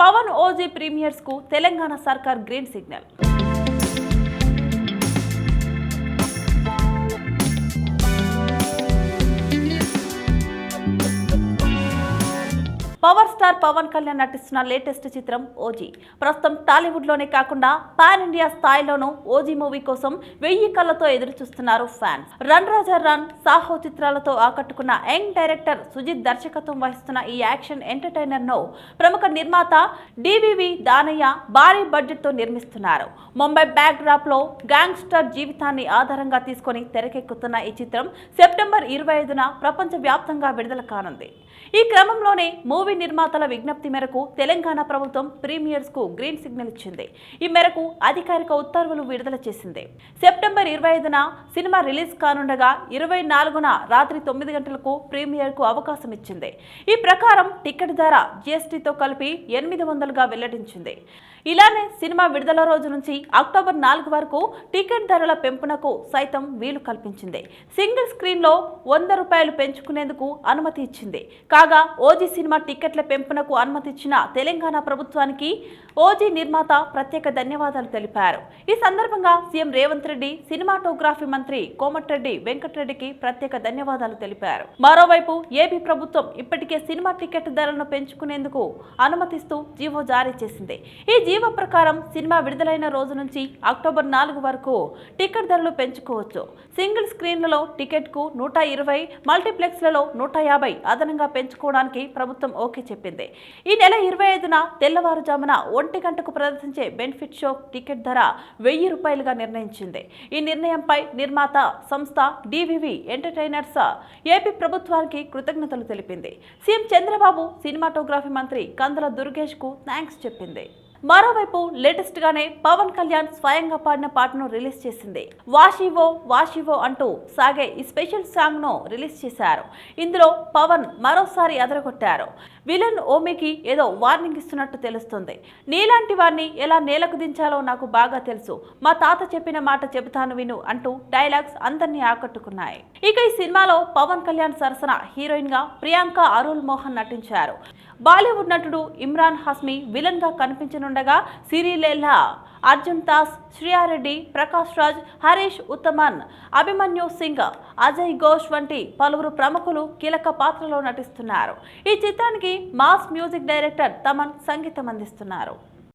Pawan OG ప్రీమియర్స్కు తెలంగాణ సర్కార్ green signal. Power star Pawan Kalyan నటిస్తున్న లేటెస్ట్ చిత్రం ఓజీ. ప్రస్తుతం టాలీవుడ్లోనే కాకుండా పాన్ ఇండియా స్థాయిలోనూ ఓజీ మూవీ కోసం వెయ్యి కళ్ళతో ఎదురు చూస్తున్నారు fans. Run Raja run Saaho చిత్రాలతో ఆకట్టుకున్న యంగ్ డైరెక్టర్ సుజిత్ దర్శకత్వం వహిస్తున్న ఈ యాక్షన్ ఎంటర్టైనర్ను ప్రముఖ నిర్మాత డివివి దానయ్య భారీ బడ్జెట్తో నిర్మిస్తున్నారు. ముంబై బ్యాక్ డ్రాప్లో గ్యాంగ్స్టర్ జీవితాన్ని ఆధారంగా తీసుకొని తెరకెక్కుతున్న ఈ చిత్రం సెప్టెంబర్ ఇరవై ఐదున ప్రపంచ వ్యాప్తంగా విడుదల కానుంది. ఈ క్రమంలోనే మూవీ నిర్మాతల విజ్ఞప్తి మేరకు తెలంగాణ ప్రభుత్వం ప్రీమియర్స్కు గ్రీన్ సిగ్నల్ ఇచ్చింది. ఈ మేరకు అధికారిక ఉత్తర్వులు విడుదల చేసింది. సెప్టెంబర్ ఇరవై ఐదున సినిమా రిలీజ్ కానుండగా ఇరవై నాలుగున రాత్రి తొమ్మిది గంటలకు ప్రీమియర్కు అవకాశం ఇచ్చింది. ఈ ప్రకారం టికెట్ ధర జీఎస్టీతో కలిపి ఎనిమిది వందలుగా వెల్లడించింది. ఇలానే సినిమా విడుదల రోజు నుంచి అక్టోబర్ నాలుగు వరకు టికెట్ ధరల పెంపునకు సైతం వీలు కల్పించింది. సింగిల్ స్క్రీన్లో వంద రూపాయలు పెంచుకునేందుకు అనుమతి ఇచ్చింది. కాగా ఓజీ సినిమా టికెట్ల పెంపునకు అనుమతి ఇచ్చిన తెలంగాణ ప్రభుత్వానికి ఓజీ నిర్మాత ప్రత్యేక ధన్యవాదాలు తెలిపారు. ఈ సందర్భంగా సీఎం రేవంత్ రెడ్డి సినిమాటోగ్రఫీ మంత్రి కోమటిరెడ్డి వెంకటరెడ్డికి ప్రత్యేక ధన్యవాదాలు తెలిపారు. మరోవైపు ఏపీ ప్రభుత్వం ఇప్పటికే సినిమా టికెట్ ధరలను పెంచుకునేందుకు అనుమతిస్తూ జీవో జారీ చేసింది. ఈ జీవ ప్రకారం సినిమా విడుదలైన రోజు నుంచి అక్టోబర్ నాలుగు వరకు టికెట్ ధరలు పెంచుకోవచ్చు. సింగిల్ స్క్రీన్లలో టికెట్కు నూట ఇరవై మల్టీప్లెక్స్లలో నూట యాభై అదనంగా పెంచుకోవడానికి ప్రభుత్వం ఓకే చెప్పింది. ఈ నెల ఇరవై ఐదున తెల్లవారుజామున ఒంటి గంటకు ప్రదర్శించే బెనిఫిట్ షో టికెట్ ధర వెయ్యి రూపాయలుగా నిర్ణయించింది. ఈ నిర్ణయంపై నిర్మాత సంస్థ డివివి ఎంటర్టైనర్స్ ఏపీ ప్రభుత్వానికి కృతజ్ఞతలు తెలిపింది. సీఎం చంద్రబాబు సినిమాటోగ్రఫీ మంత్రి కందల దుర్గేష్కు థ్యాంక్స్ చెప్పింది. మరోవైపు లేటెస్ట్ గానే పవన్ కళ్యాణ్ స్వయంగా పాడిన పాటను రిలీజ్ చేసింది. వాషివో వాషివో అంటూ సాగే ఈ స్పెషల్ సాంగ్ను రిలీజ్ చేశారు. ఇందులో పవన్ మరోసారి అదరగొట్టారు. విలన్ ఓమికి ఏదో వార్నింగ్ ఇస్తున్నట్టు తెలుస్తుంది. నీలాంటి వారిని ఎలా నేలకు దించాలో నాకు బాగా తెలుసు. మా తాత చెప్పిన మాట చెబుతాను విను అంటూ డైలాగ్స్ అందరినీ ఆకట్టుకున్నాయి. ఇక ఈ సినిమాలో పవన్ కళ్యాణ్ సరసన హీరోయిన్గా ప్రియాంక అరుల్ మోహన్ నటించారు. బాలీవుడ్ నటుడు ఇమ్రాన్ హస్మి విలన్గా కనిపించనుండగా సిరీలేలా అర్జున్ దాస్ శ్రీయారెడ్డి ప్రకాష్ రాజ్ హరీష్ ఉత్తమన్ అభిమన్యు సింగ్ అజయ్ ఘోష్ వంటి పలువురు ప్రముఖులు కీలక పాత్రలో నటిస్తున్నారు. ఈ చిత్రానికి మాస్ మ్యూజిక్ డైరెక్టర్ తమన్ సంగీతం అందిస్తున్నారు.